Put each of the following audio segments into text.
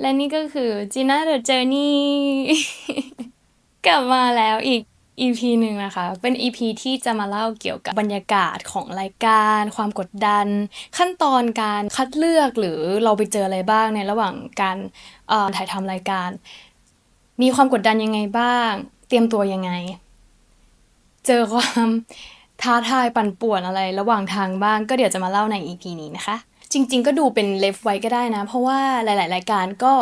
และนี่ก็คือ Gina the Journey กลับมาแล้วอีก EP หนึ่งนะคะ เป็น EP ที่จะมาเล่าเกี่ยวกับบรรยากาศของรายการ ความกดดัน ขั้นตอนการคัดเลือกหรือเราไปเจออะไรบ้างในระหว่างการถ่ายทำรายการ มีความกดดันยังไงบ้าง เตรียมตัวยังไง เจอความท้าทายปั่นป่วนอะไรระหว่างทางบ้าง ก็เดี๋ยวจะมาเล่าใน EP นี้นะคะ จริง ๆ ก็ดูเป็นเลฟไว้ก็ได้นะ เพราะว่าหลาย ๆ รายการก็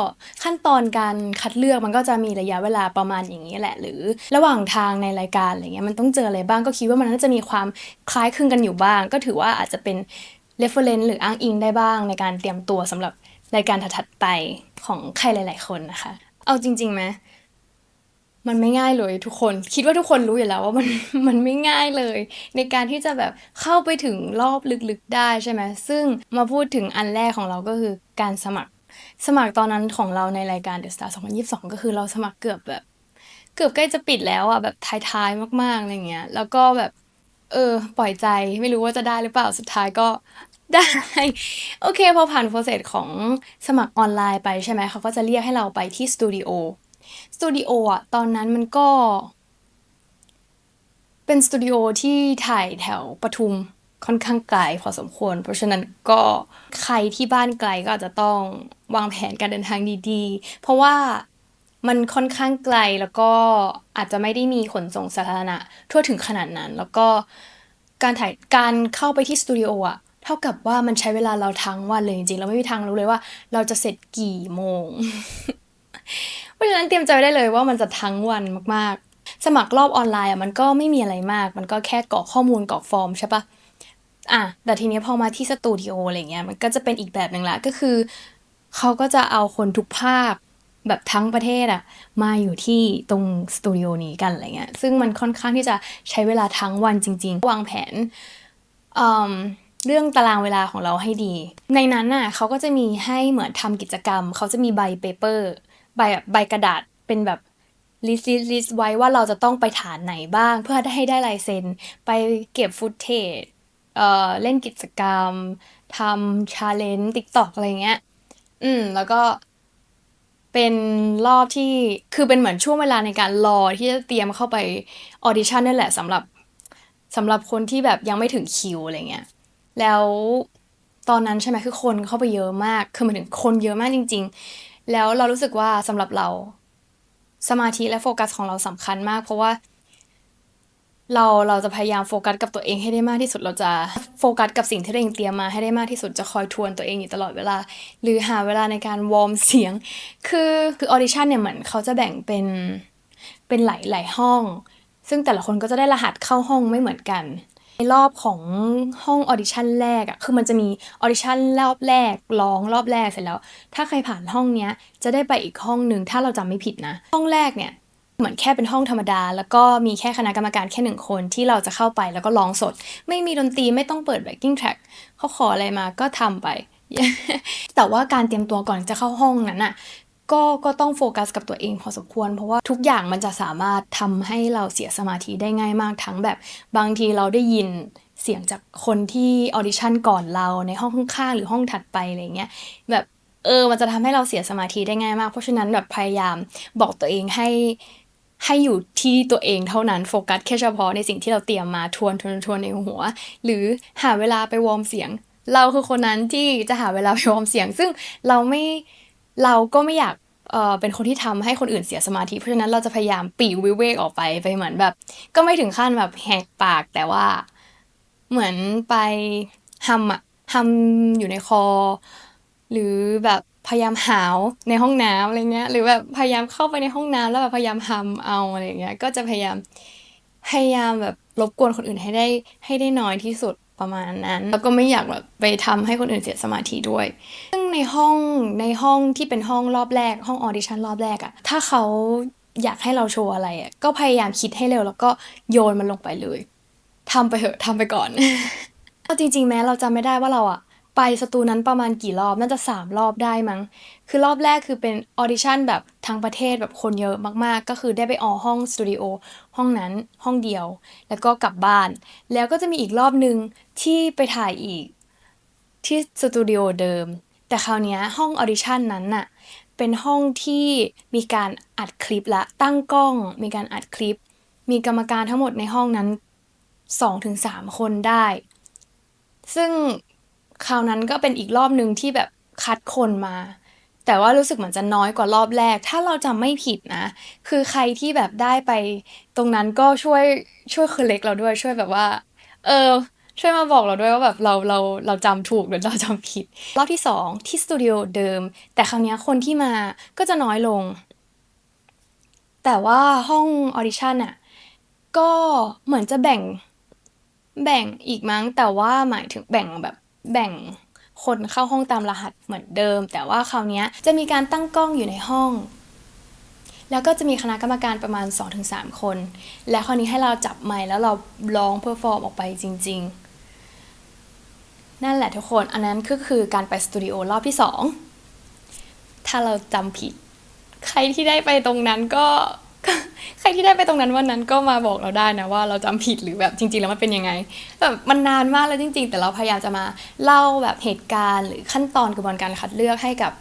ขั้นตอนการคัดเลือกมันก็จะมีระยะเวลาประมาณอย่างนี้แหละ หรือระหว่างทางในรายการอะไรเงี้ยมันต้องเจออะไรบ้างก็คิดว่ามันน่าจะมีความคล้ายคลึงกันอยู่บ้าง ก็ถือว่าอาจจะเป็น reference หรืออ้างอิงได้บ้าง ในการเตรียมตัวสำหรับรายการถัดๆไปของใครหลาย ๆ คนนะคะ เอาจริงๆไหม มันไม่ง่ายเลยทุกคนคิดว่าทุกคนรู้อยู่แล้วว่ามันมันไม่ง่ายเลย ในการที่จะแบบเข้าไปถึงรอบลึกๆได้ใช่ไหมซึ่งมาพูดถึงอันแรกของเราก็คือการสมัคร สมัครตอนนั้นของเราในรายการ The Star 2022 ก็คือเราสมัครเกือบแบบ เกือบใกล้จะปิดแล้วอะแบบท้ายๆมากๆอะไรเงี้ยแล้วก็แบบเออปล่อยใจไม่รู้ว่าจะได้หรือเปล่าสุดท้ายก็ได้ โอเคพอผ่านโปรเซสของสมัครออนไลน์ไปใช่ไหมเขาก็จะเรียกให้เราไปที่สตูดิโอ สตูดิโออะตอนนั้นมันก็ เป็นสตูดิโอที่ถ่ายแถวปทุมค่อนข้างไกลพอสมควร เพราะฉะนั้นก็ใครที่บ้านไกลก็อาจจะต้องวางแผนการเดินทางดีๆ เพราะว่ามันค่อนข้างไกลแล้วก็อาจจะไม่ได้มีขนส่งสาธารณะทั่วถึงขนาดนั้น แล้วก็การถ่ายการเข้าไปที่สตูดิโออะเท่ากับว่ามันใช้เวลาเราทั้งวันเลยจริงๆเราไม่มีทางรู้เลยว่า เราจะเสร็จกี่โมง เพราะฉะนั้นเตรียมใจไได้เลยว่ามันจะทั้งวันมากๆ สมัครรอบออนไลน์อะมันก็ไม่มีอะไรมาก มันก็แค่กรอกข้อมูลกรอกฟอร์มใช่ปะอะแต่ทีนี้พอมาที่สตูดิโออะไรเงี้ยมันก็จะเป็นอีกแบบหนึ่งละก็คือเขาก็จะเอาคนทุกภาคแบบทั้งประเทศอะมาอยู่ที่ตรงสตูดิโอนี้กันอะไรเงี้ยซึ่งมันค่อนข้างที่จะใช้เวลาทั้งวันจริง ๆ วางแผนอืมเรื่องตารางเวลาของเราให้ดี ในนั้นน่ะเขาก็จะมีให้เหมือนทำกิจกรรม เขาจะมีใบเปเปอร์ ใบแบบใบกระดาษเป็นแบบลิสต์ลิสต์ไว้ว่าเราจะต้องไปฐานไหนบ้าง เพื่อให้ได้ลายเซ็น ไปเก็บฟุตเทจเอ่อเล่นกิจกรรมทำชาเลนจ์ติ๊กตอกอะไรเงี้ย อืม แล้วก็เป็นรอบที่คือเป็นเหมือนช่วงเวลาในการรอที่จะเตรียมเข้าไปออดิชั่นนั่นแหละสำหรับสำหรับคนที่แบบยังไม่ถึงคิวอะไรเงี้ย แล้วตอนนั้นใช่ไหมคือคนเข้าไปเยอะมาก คือหมายถึงคนเยอะมากจริง ๆ แล้วเรารู้สึกว่าสำหรับเราสมาธิและโฟกัสของเราสำคัญมาก เพราะว่า เราเราจะพยายามโฟกัสกับตัวเองให้ได้มากที่สุดเราจะโฟกัสกับสิ่งที่ตัวเองเตรียมมาให้ได้มากที่สุดจะคอยทวนตัวเองอยู่ตลอดเวลา หรือหาเวลาในการวอร์มเสียง คือคือออดิชั่นเนี่ยเหมือนเขาจะแบ่งเป็นเป็นหลายหลายห้อง ซึ่งแต่ละคนก็จะได้รหัสเข้าห้องไม่เหมือนกัน ในรอบของห้องออดิชั่นแรกอะคือมันจะมีออดิชั่นรอบแรกร้องรอบแรกเสร็จแล้ว ถ้าใครผ่านห้องเนี้ยจะได้ไปอีกห้องหนึ่งถ้าเราจำไม่ผิดนะ ห้องแรกเนี่ยเหมือนแค่เป็นห้องธรรมดา แล้วก็มีแค่คณะกรรมการแค่หนึ่งคนที่เราจะเข้าไปแล้วก็ร้องสด ไม่มีดนตรีไม่ต้องเปิด backing track เขาขออะไรมาก็ทำไป แต่ว่าการเตรียมตัวก่อนจะเข้าห้องนั้นน่ะ ก็ก็ต้องโฟกัสกับตัวเองพอสมควร เพราะว่าทุกอย่างมันจะสามารถทำให้เราเสียสมาธิได้ง่ายมากทั้งแบบบางทีเราได้ยินเสียงจากคนที่ออดิชั่นก่อนเราในห้องข้างๆหรือห้องถัดไปอะไรเงี้ยแบบเออมันจะทำให้เราเสียสมาธิได้ง่ายมาก เพราะฉะนั้นแบบพยายามบอกตัวเองให้ให้อยู่ที่ตัวเองเท่านั้นโฟกัสแค่เฉพาะในสิ่งที่เราเตรียมมาทวนทวนทวนในหัว หรือหาเวลาไปวอร์มเสียง เราคือคนนั้นที่จะหาเวลาไปวอร์มเสียง ซึ่งเราไม่ เราก็ไม่อยากเออเป็นคนที่ทำให้คนอื่นเสียสมาธิ เพราะฉะนั้นเราจะพยายามปีกวิเวกออกไปไปเหมือนแบบ ก็ไม่ถึงขั้นแบบแหกปากแต่ว่าเหมือนไปฮัมอะฮัมอยู่ในคอ หรือแบบพยายามหาวในห้องน้ำอะไรเงี้ย หรือแบบพยายามเข้าไปในห้องน้ำแล้วแบบพยายามฮัมเอาอะไรเงี้ย ก็จะพยายามพยายามแบบรบกวนคนอื่นให้ได้ให้ได้น้อยที่สุด ประมาณนั้น แล้วก็ไม่อยากแบบไปทำให้คนอื่นเสียสมาธิด้วย ซึ่งในห้องในห้องที่เป็นห้องรอบแรก ห้องออดิชั่นรอบแรกอะถ้าเขาอยากให้เราโชว์อะไรอะก็พยายามคิดให้เร็วแล้วก็โยนมันลงไปเลยทำไปเถอะทำไปก่อนเอาจริง ๆ แม้เราจำไม่ได้ว่าเราอะ ไปสตูนั้นประมาณกี่รอบน่าจะสามรอบได้มั้ง คือรอบแรกคือเป็นออดิชั่นแบบทั้งประเทศแบบคนเยอะมากๆ ก็คือได้ไปออห้องสตูดิโอห้องนั้นห้องเดียว แล้วก็กลับบ้าน แล้วก็จะมีอีกรอบหนึ่งที่ไปถ่ายอีกที่สตูดิโอเดิม แต่คราวเนี้ยห้องออดิชั่นนั้นน่ะเป็นห้องที่มีการอัดคลิปและตั้งกล้อง มีการอัดคลิป มีกรรมการทั้งหมดในห้องนั้น 2-3 คนได้ ซึ่ง คราวนั้นก็เป็นอีกรอบหนึ่งที่แบบคัดคนมา แต่ว่ารู้สึกเหมือนจะน้อยกว่ารอบแรก ถ้าเราจำไม่ผิดนะ คือใครที่แบบได้ไป ตรงนั้นก็ช่วยช่วยคือเล็กเราด้วยช่วยแบบว่า เออ ช่วยมาบอกเราด้วยว่าแบบเราเราเราจำถูกหรือเราจำผิด รอบที่สองที่สตูดิโอเดิม แต่คราวนี้คนที่มาก็จะน้อยลง แต่ว่าห้องออดิชั่นอะก็เหมือนจะแบ่งแบ่งอีกมั้งแต่ว่าหมายถึงแบ่งแบบ แบ่งคนเข้าห้องตามรหัสเหมือนเดิม แต่ว่าคราวนี้จะมีการตั้งกล้องอยู่ในห้อง แล้วก็จะมีคณะกรรมการประมาณ 2-3 คน และคราวนี้ให้เราจับไมค์แล้วเราร้องเพอร์ฟอร์มออกไปจริง ๆ นั่นแหละทุกคนอันนั้นก็คือการไปสตูดิโอรอบที่ 2 ถ้าเราจำผิด ใครที่ได้ไปตรงนั้นก็ ครที่ได้ไปตรงนั้นวันนั้นก็มาบอกเราได้นะว่าเราจำผิดหรือแบบจริง ๆ แล้วมันเป็นยังไงแบบมันนานมากแล้วจริง ๆ แต่เราพยายามจะมาเล่าแบบเหตุการณ์หรือขั้นตอนกระบวนการคัดเลือกให้กับ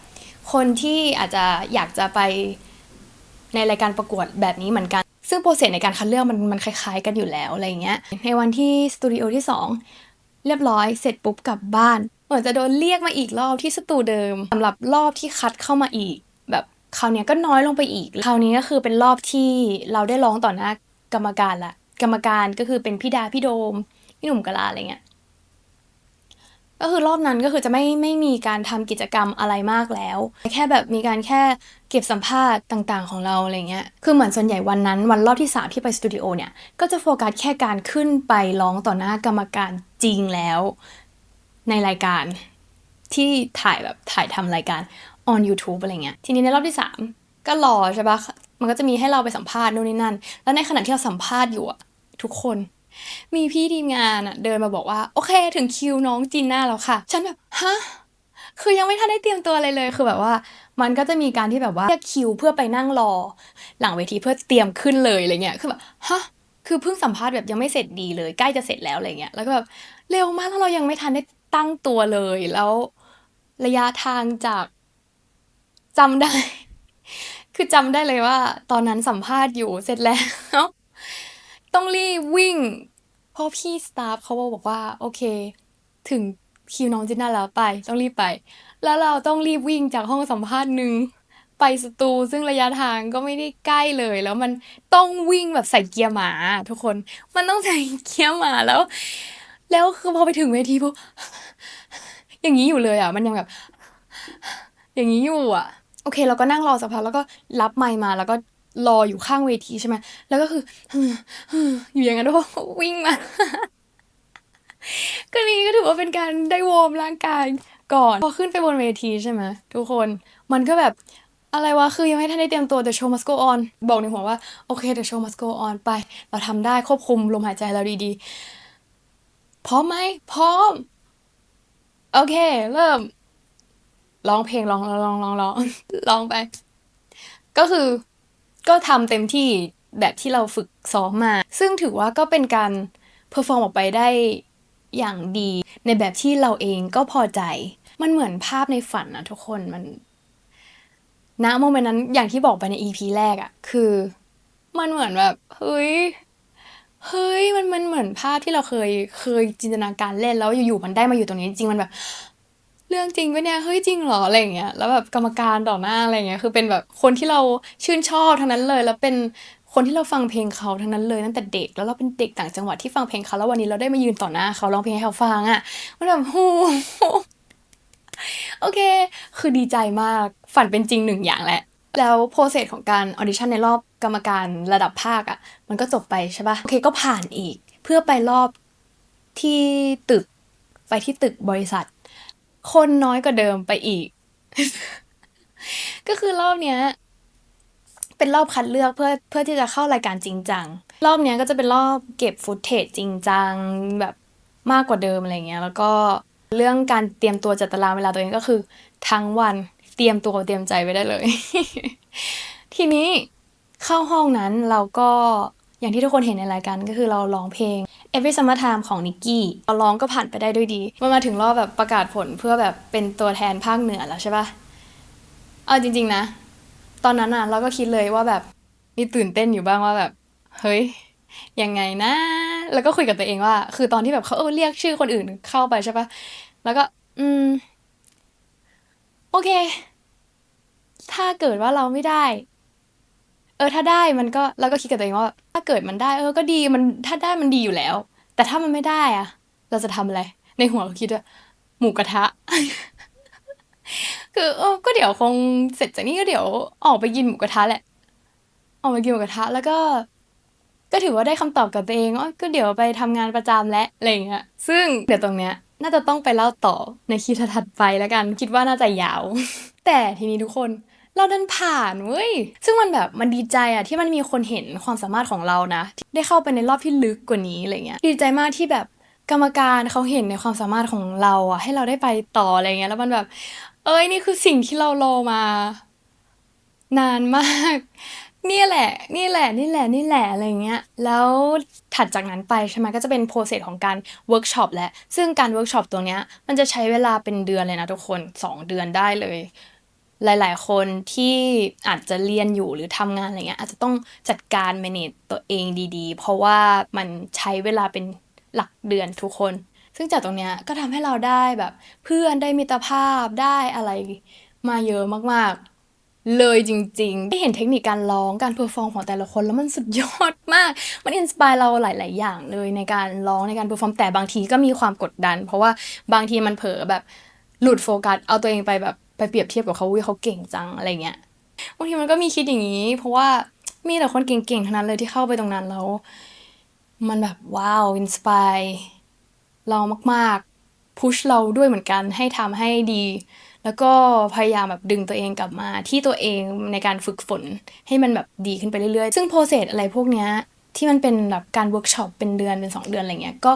คนที่อาจจะอยากจะไปในรายการประกวดแบบนี้เหมือนกัน ซึ่งโปรเซสในการคัดเลือกมันมันคล้าย ๆ กันอยู่แล้วอะไรเงี้ยในวันที่สตูดิโอที่สองเรียบร้อยเสร็จปุ๊บกลับบ้านเหมือนจะโดนเรียกมาอีกรอบที่สตูเดิมสำหรับรอบที่คัดเข้ามาอีก คราวนี้ก็น้อยลงไปอีก คราวนี้ก็คือเป็นรอบที่เราได้ร้องต่อหน้ากรรมการละ กรรมการก็คือเป็นพี่ดาพี่โดมพี่หนุ่มกะลาอะไรเงี้ย ก็คือรอบนั้นก็คือจะไม่ไม่มีการทำกิจกรรมอะไรมากแล้ว แค่แบบมีการแค่เก็บสัมภาษณ์ต่างๆ ของเราอะไรเงี้ย คือเหมือนส่วนใหญ่วันนั้น วันรอบที่ 3 ที่ไปสตูดิโอเนี่ย ก็จะโฟกัสแค่การขึ้นไปร้องต่อหน้ากรรมการจริงแล้ว ในรายการที่ถ่ายแบบถ่ายทำรายการ on YouTube อะไรเงี้ย ทีนี้ในรอบที่ 3 ก็รอใช่ปะมันก็จะมีให้เราไปสัมภาษณ์นู่นนี่นั่น แล้วในขณะที่เราสัมภาษณ์อยู่อะทุกคน มีพี่ทีมงานอะเดินมาบอกว่า โอเค ถึงคิวน้องจีน่าแล้วค่ะ ฉันแบบ ฮะ คือยังไม่ทันได้เตรียมตัวอะไรเลย คือแบบว่า มันก็จะมีการที่แบบว่าเรียกคิวเพื่อไปนั่งรอ หลังเวทีเพื่อเตรียมขึ้นเลยอะไรเงี้ย คือแบบ ฮะ คือเพิ่งสัมภาษณ์แบบยังไม่เสร็จดีเลย ใกล้จะเสร็จแล้วอะไรเงี้ย แล้วก็แบบเร็วมากแล้วเรายังไม่ทันได้ตั้งตัวเลย แล้วระยะทางจาก จำได้ คือจำได้เลยว่า ตอนนั้นสัมภาษณ์อยู่เสร็จแล้ว ต้องรีบวิ่ง เพราะพี่สตาฟเขาบอกว่า โอเค ถึงคิวน้องจิน่าแล้วไป ต้องรีบไป แล้วเราต้องรีบวิ่งจากห้องสัมภาษณ์หนึ่งไปสตูซึ่งระยะทางก็ไม่ได้ใกล้เลย แล้วมันต้องวิ่งแบบใส่เกียร์หมา ทุกคน มันต้องใส่เกียร์หมาแล้ว แล้วคือพอไปถึงเวทีปุ๊บอย่างนี้อยู่เลยอะ มันยังแบบ อย่างนี้อยู่อะ โอเค เราก็นั่งรอสักพักแล้วก็รับไมค์มาแล้วก็รออยู่ข้างเวทีใช่ไหมแล้วก็คืออยู่อย่างนั้นแล้วก็วิ่งมาก็นี่ก็ถือว่าเป็นการได้วอร์มร่างกายก่อนพอขึ้นไปบนเวทีใช่ไหมทุกคนมันก็แบบอะไรวะ คือยังไม่ทันได้เตรียมตัว the show must go on บอกในหัวว่า โอเค the show must go on ไป เราทำได้ควบคุมลมหายใจเราดีๆ พร้อมไหม พร้อม โอเค เริ่ม ร้องเพลงร้องร้องร้องร้องร้องร้องไป ก็คือก็ทำเต็มที่แบบที่เราฝึกซ้อมมา ซึ่งถือว่าก็เป็นการเพอร์ฟอร์มออกไปได้อย่างดี ในแบบที่เราเองก็พอใจ มันเหมือนภาพในฝันนะทุกคนมันณโมเมนต์นั้นอย่างที่บอกไปใน EP แรกอะคือ มันเหมือนแบบเฮ้ยเฮ้ยมันมันเหมือนภาพที่เราเคยเคยจินตนาการเล่นแล้วอยู่ๆมันได้มาอยู่ตรงนี้จริงมันแบบ เรื่องจริงปะเนี่ยเฮ้ยจริงเหรออะไรเงี้ยแล้วแบบกรรมการต่อหน้าอะไรเงี้ยคือเป็นแบบคนที่เราชื่นชอบทั้งนั้นเลย แล้วเป็นคนที่เราฟังเพลงเขาทั้งนั้นเลยตั้งแต่เด็กแล้วเราเป็นเด็กต่างจังหวัดที่ฟังเพลงเขาแล้ววันนี้เราได้มายืนต่อหน้าเขาร้องเพลงให้เขาฟังอะมันแบบโหโอเค คือดีใจมากฝันเป็นจริงหนึ่งอย่างแหละแล้วโปรเซสของการออดิชั่นในรอบกรรมการระดับภาคอะมันก็จบไปใช่ปะโอเคก็ผ่านอีก เพื่อไปรอบที่ตึกไปที่ตึกบริษัท คนน้อยกว่าเดิมไปอีก ก็คือรอบเนี้ย เป็นรอบคัดเลือกเพื่อเพื่อที่จะเข้ารายการจริงจัง รอบเนี้ยก็จะเป็นรอบเก็บฟุตเทจจริงจังแบบมากกว่าเดิมอะไรเงี้ย แล้วก็เรื่องการเตรียมตัวจัดตารางเวลาตัวเองก็คือ ทั้งวันเตรียมตัวเตรียมใจไว้ได้เลย ทีนี้เข้าห้องนั้นเราก็อย่างที่ทุกคนเห็นในรายการก็คือเราร้องเพลง Every Summer Time ของนิกกี้เราร้องก็ผ่านไปได้ด้วยดี มันมาถึงรอบแบบประกาศผลเพื่อแบบเป็นตัวแทนภาคเหนือแล้วใช่ปะเอาจริง ๆนะ ตอนนั้นอะเราก็คิดเลยว่าแบบมีตื่นเต้นอยู่บ้างว่าแบบ เฮ้ยยังไงนะ แล้วก็คุยกับตัวเองว่า คือตอนที่แบบเขาเออเรียกชื่อคนอื่นเข้าไปใช่ปะแล้วก็ อืม โอเค ถ้าเกิดว่าเราไม่ได้ เออถ้าได้มันก็เราก็คิดกับตัวเองว่า ถ้าเกิดมันได้ เออก็ดีมันถ้าได้มันดีอยู่แล้ว แต่ถ้ามันไม่ได้อะเราจะทำอะไร ในหัวก็คิดว่าหมูกระทะ คือเออก็เดี๋ยวคงเสร็จจากนี้ก็เดี๋ยวออกไปกินหมูกระทะแหละ ออกไปกินหมูกระทะ แล้วก็ ก็ถือว่าได้คำตอบกับตัวเองว่าก็เดี๋ยวไปทำงานประจำแล้วอะไรอย่างเงี้ยซึ่งเดี๋ยวตรงเนี้ย น่าจะต้องไปเล่าต่อในคลิปถัดไปแล้วกัน คิดว่าน่าจะยาว แต่ทีนี้ทุกคน เราดันผ่านเว้ย ซึ่งมันแบบมันดีใจอะที่มันมีคนเห็นความสามารถของเรานะได้เข้าไปในรอบที่ลึกกว่านี้อะไรเงี้ย ดีใจมากที่แบบกรรมการเขาเห็นในความสามารถของเราอะให้เราได้ไปต่ออะไรเงี้ย แล้วมันแบบ เอ้ยนี่คือสิ่งที่เรารอมา นานมากนี่แหละ นี่แหละ นี่แหละ นี่แหละ อะไรเงี้ย แล้วถัดจากนั้นไปใช่ไหมก็จะเป็น process ของการเวิร์กช็อปแหละ ซึ่งการเวิร์กช็อปตัวเนี้ยมันจะใช้เวลาเป็นเดือนเลยนะทุกคน 2 เดือนได้เลย หลาย ๆ คนที่อาจจะเรียนอยู่หรือทำงานอะไรเงี้ยอาจจะต้องจัดการ manage ตัวเองดีๆ เพราะว่ามันใช้เวลาเป็นหลักเดือนทุกคน ซึ่งจากตรงเนี้ยก็ทำให้เราได้แบบ เพื่อนได้มิตรภาพได้อะไรมาเยอะมากๆ เลยจริงๆ ได้เห็นเทคนิคการร้องการเพอร์ฟอร์มของแต่ละคนแล้วมันสุดยอดมาก มันอินสปายเราหลาย ๆ อย่างเลยในการร้องในการเพอร์ฟอร์มแต่บางทีก็มีความกดดัน เพราะว่าบางทีมันเผลอแบบหลุดโฟกัสเอาตัวเองไปแบบ ไปเปรียบเทียบกับเขาวิเขาเก่งจังอะไรเงี้ยบางทีมันก็มีคิดอย่างนี้ เพราะว่ามีแต่คนเก่งๆทั้งนั้นเลยที่เข้าไปตรงนั้นแล้วมันแบบว้าวอินสปายเรามากๆพุชเราด้วยเหมือนกันให้ทำให้ดี แล้วก็พยายามแบบดึงตัวเองกลับมาที่ตัวเองในการฝึกฝนให้มันแบบดีขึ้นไปเรื่อยๆ ซึ่งโปรเซสอะไรพวกเนี้ยที่มันเป็นแบบการเวิร์กช็อปเป็นเดือนเป็นสองเดือนอะไรเงี้ยก็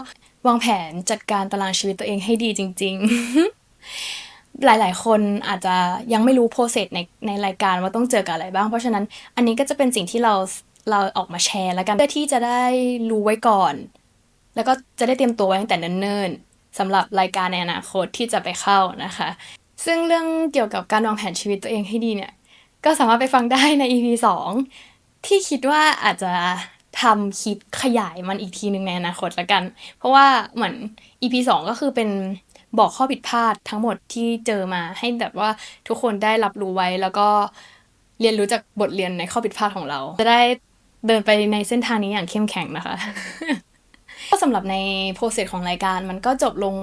วางแผนจัดการตารางชีวิตตัวเองให้ดีจริง ๆ หลาย ๆ คนอาจจะยังไม่รู้โปรเซสในในรายการว่าต้องเจอกับอะไรบ้าง เพราะฉะนั้นอันนี้ก็จะเป็นสิ่งที่เราเราออกมาแชร์แล้วกันเพื่อที่จะได้รู้ไว้ก่อน แล้วก็จะได้เตรียมตัวไว้ตั้งแต่เนิ่นๆสำหรับรายการในอนาคตที่จะไปเข้านะคะ ซึ่งเรื่องเกี่ยวกับการวางแผนชีวิตตัวเองให้ดีเนี่ย ก็สามารถไปฟังได้ใน EP 2 ที่คิดว่าอาจจะทำคลิปขยายมันอีกทีหนึ่งในอนาคตละกัน เพราะว่าเหมือน EP 2 ก็คือเป็น บอกข้อผิดพลาดทั้งหมดที่เจอมาให้แบบว่าทุกคนได้รับรู้ไว้แล้วก็เรียนรู้จากบทเรียนในข้อผิดพลาดของเรา จะได้เดินไปในเส้นทางนี้อย่างเข้มแข็งนะคะ ก็สำหรับในโปรเซสของรายการมันก็จบลง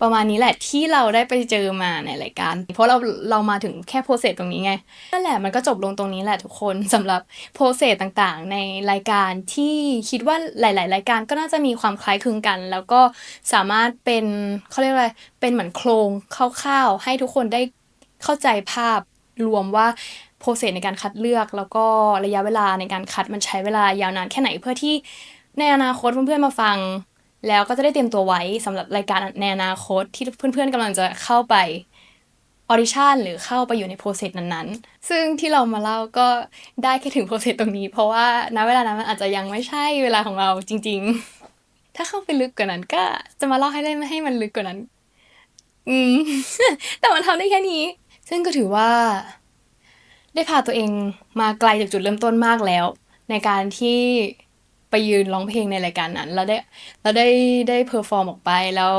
ประมาณนี้แหละที่เราได้ไปเจอมาในรายการ เพราะเราเรามาถึงแค่โปรเซสตรงนี้ไงนั่นแหละมันก็จบลงตรงนี้แหละทุกคนสำหรับโปรเซสต่างๆ ในรายการที่คิดว่าหลาย ๆ รายการก็น่าจะมีความคล้ายคลึงกัน แล้วก็สามารถเป็นเขาเรียกอะไรเป็นเหมือนโครงคร่าวๆให้ทุกคนได้เข้าใจภาพรวมว่าโปรเซสในการคัดเลือกแล้วก็ระยะเวลาในการคัดมันใช้เวลายาวนานแค่ไหนเพื่อที่ในอนาคตเพื่อนๆมาฟัง แล้วก็จะได้เตรียมตัวไว้สำหรับรายการในอนาคตที่เพื่อนๆกำลังจะเข้าไปออดิชั่นหรือเข้าไปอยู่ในโปรเซสนั้นๆ ซึ่งที่เรามาเล่าก็ได้แค่ถึงโปรเซสตรงนี้ เพราะว่าณเวลานั้นมันอาจจะยังไม่ใช่เวลาของเราจริง ๆ ถ้าเข้าไปลึกกว่านั้นก็จะมาเล่าให้ได้ไม่ให้มันลึกกว่านั้น อืม แต่มันทำได้แค่นี้ ซึ่งก็ถือว่า ได้พาตัวเองมาไกลจากจุดเริ่มต้นมากแล้ว ในการที่ ไปยืนร้องเพลงในรายการนั้น แล้วได้แล้วได้ได้เพอร์ฟอร์มออกไปแล้ว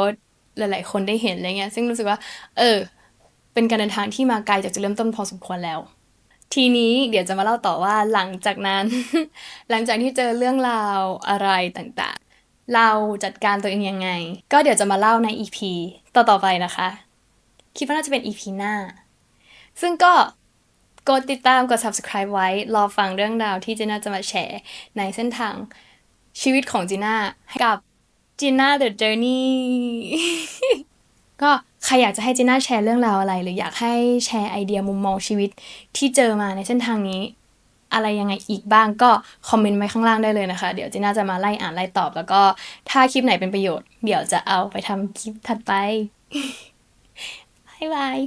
หลาย ๆ คนได้เห็นอะไรเงี้ย ซึ่งรู้สึกว่า เออ เป็นการเดินทางที่มาไกลจากจุดเริ่มต้นพอสมควรแล้ว ทีนี้เดี๋ยวจะมาเล่าต่อว่าหลังจากนั้น หลังจากที่เจอเรื่องราวอะไรต่างๆ เราจัดการตัวเองยังไง ก็เดี๋ยวจะมาเล่าใน EP ต่อๆไปนะคะ คิดว่าน่าจะเป็น EP หน้า ซึ่งก็ กดติดตามกด subscribe ไว้ รอฟังเรื่องราวที่จีน่าจะมาแชร์ในเส้นทางชีวิตของจีน่าให้กับจีน่า the journey ก็ใครอยากจะให้จีน่าแชร์เรื่องราวอะไร หรืออยากให้แชร์ไอเดียมุมมองชีวิตที่เจอมาในเส้นทางนี้ อะไรยังไงอีกบ้างก็คอมเมนต์ไว้ข้างล่างได้เลยนะคะ เดี๋ยวจีน่าจะมาไล่อ่านไล่ตอบ แล้วก็ถ้าคลิปไหนเป็นประโยชน์ เดี๋ยวจะเอาไปทำคลิปถัดไปบายบาย